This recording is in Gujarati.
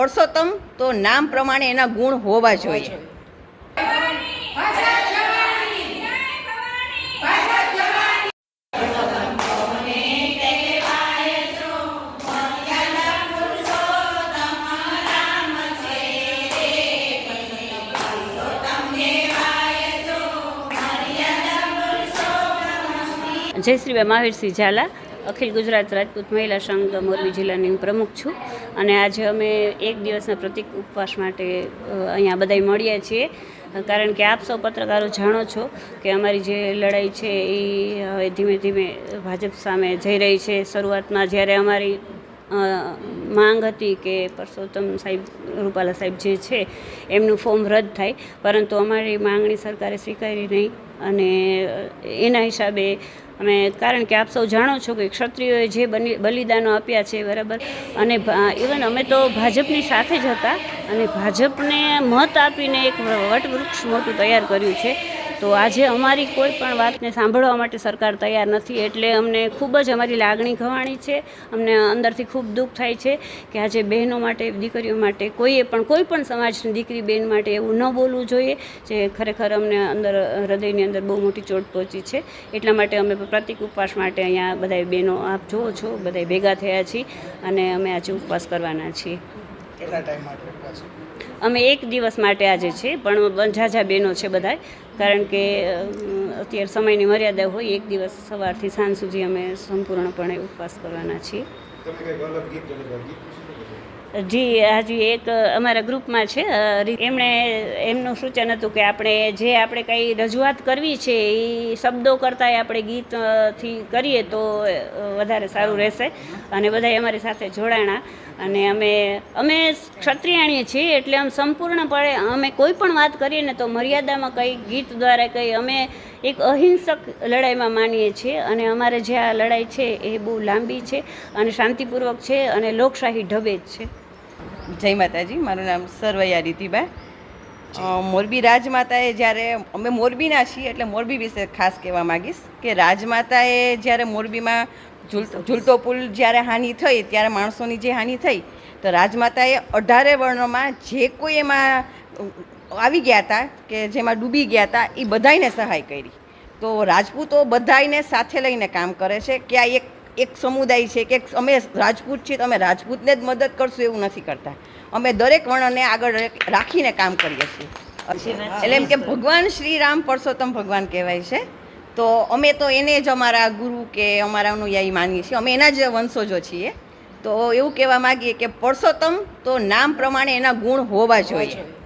પરસોત્તમ તો નામ પ્રમાણે એના ગુણ હોવા જોઈએ. જય શ્રી મહાવીરસિંહ ઝાલા. અખિલ ગુજરાત રાજપૂત મહિલા સંઘ મોરબી જિલ્લાની હું પ્રમુખ છું. અને આજે અમે એક દિવસના પ્રતિક ઉપવાસ માટે અહીંયા બધાય મળ્યા છીએ. કારણ કે આપ સૌ પત્રકારો જાણો છો કે અમારી જે લડાઈ છે એ હવે ધીમે ધીમે ભાજપ સામે જઈ રહી છે. શરૂઆતમાં જ્યારે અમારી માંગ હતી કે પરસોત્તમ સાહેબ, રૂપાલા સાહેબ જે છે એમનું ફોર્મ રદ થાય, પરંતુ અમારી માંગણી સરકારે સ્વીકારી નહીં. અને એના હિસાબે અમે, કારણ કે આપ સૌ જાણો છો કે ક્ષત્રિયોએ જે બની, બલિદાનો આપ્યા છે, બરાબર? અને ઇવન અમે તો ભાજપની સાથે જ હતા અને ભાજપને મત આપીને એક વટવૃક્ષ મોટું તૈયાર કર્યું છે. તો આજે અમારી કોઈ પણ વાતને સાંભળવા માટે સરકાર તૈયાર નથી, એટલે અમને ખૂબ જ અમારી લાગણી ઘવાણી છે. અમને અંદરથી ખૂબ દુઃખ થાય છે કે આજે બહેનો માટે, દીકરીઓ માટે કોઈએ પણ, કોઈ પણ સમાજની દીકરી બહેન માટે એવું ન બોલવું જોઈએ, જે ખરેખર અમને અંદર, હૃદયની અંદર બહુ મોટી ચોટ પહોંચી છે. એટલા માટે અમે પ્રતિક ઉપવાસ માટે અહીંયા બધા બહેનો આપ જુઓ છો બધા ભેગા થયા છીએ અને અમે આજે ઉપવાસ કરવાના છીએ? અમે એક દિવસ માટે આજે છે પણ ઝાઝા બહેનો છે બધા કારણ કે અત્યારે સમયની મર્યાદા હોય એક દિવસ સવારથી સાંજ સુધી અમે સંપૂર્ણપણે ઉપવાસ કરવાના છીએ. જી, હજી, એક અમારા ગ્રુપમાં છે એમણે એમનું સૂચન હતું કે આપણે જે આપણે કંઈ રજૂઆત કરવી છે એ શબ્દો કરતાં આપણે ગીતથી કરીએ તો વધારે સારું રહેશે. અને બધા અમારી સાથે જોડાણા. અને અમે અમે ક્ષત્રિયાણીએ છીએ એટલે આમ સંપૂર્ણપણે અમે કોઈ પણ વાત કરીએ ને તો મર્યાદામાં કંઈ ગીત દ્વારા કંઈ અમે એક અહિંસક લડાઈમાં માનીએ છીએ. અને અમારે જે આ લડાઈ છે, એ બહુ લાંબી છે. અને શાંતિપૂર્વક છે અને લોકશાહી ઢબે જ છે. જય માતાજી, મારું નામ સરવૈયા રીતિબા. મોરબી રાજમાતાએ જ્યારે, અમે મોરબીના છીએ એટલે મોરબી વિશે ખાસ કહેવા માગીશ કે રાજમાતાએ જ્યારે મોરબીમાં ઝૂલ- ઝૂલતો પુલ જ્યારે હાનિ થઈ, ત્યારે માણસોની જે હાનિ થઈ, તો રાજમાતાએ અઢારે વર્ણોમાં જે કોઈ એમાં આવી ગયા હતા કે જેમાં ડૂબી ગયા હતા, એ બધાયને સહાય કરી. તો રાજપૂતો બધાયને સાથે લઈને કામ કરે છે. કે આ એક એક સમુદાય છે કે અમે રાજપૂત છીએ તો અમે રાજપૂતને જ મદદ કરશું એવું નથી કરતા. અમે દરેક વર્ણને આગળ રાખીને કામ કરીએ છીએ. એટલે એમ કે ભગવાન શ્રી રામ પરસોત્તમ ભગવાન કહેવાય છે. તો અમે તો એને જ અમારા ગુરુ કે અમારા અનુયાયી માનીએ છીએ. અમે એના જ વંશજો છીએ. તો એવું કહેવા માગીએ કે પરસોત્તમ તો નામ પ્રમાણે એના ગુણ હોવા જોઈએ.